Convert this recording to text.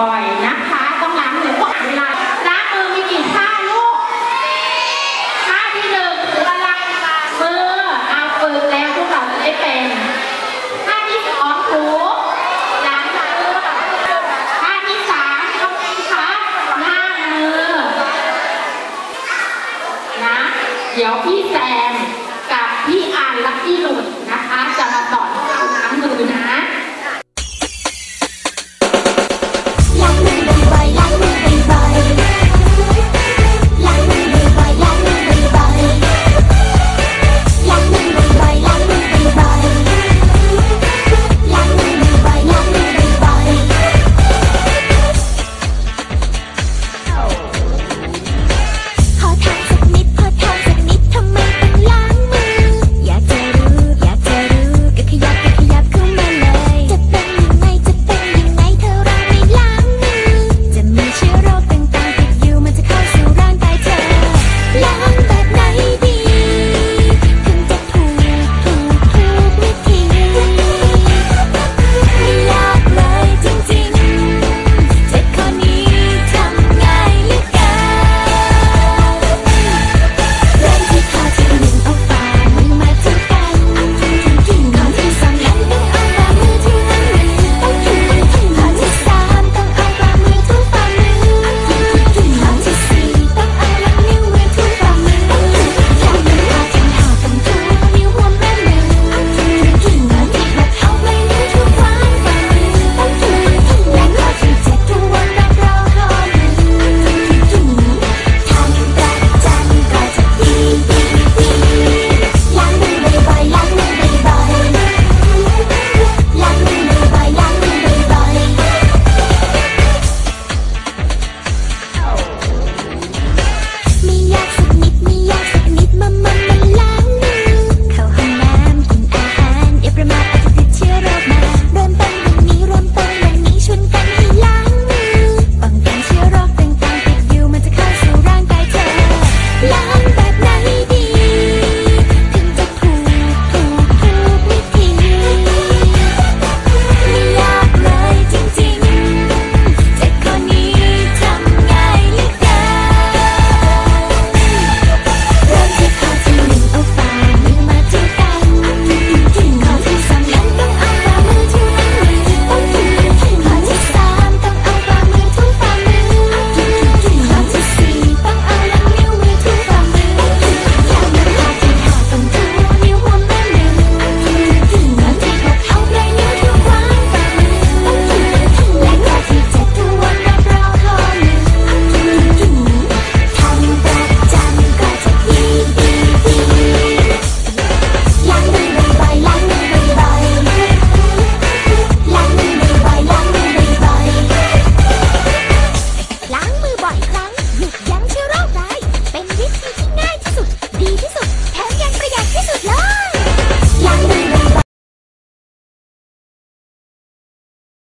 บ่อยๆนะคะ ต้องล้างมือทุกเวลาล้างมือมีกี่ท่าลูกท่าที่หนึ่งคืออะไรมือเอาฝึกแล้วพวกเราจะได้เป็นท่าที่สองถูล้างมือท่าที่สามทำไงคะล้างมือนะเดี๋ยวพี่แซมกับพี่อันและพี่หลุดนะคะจะมาต่อ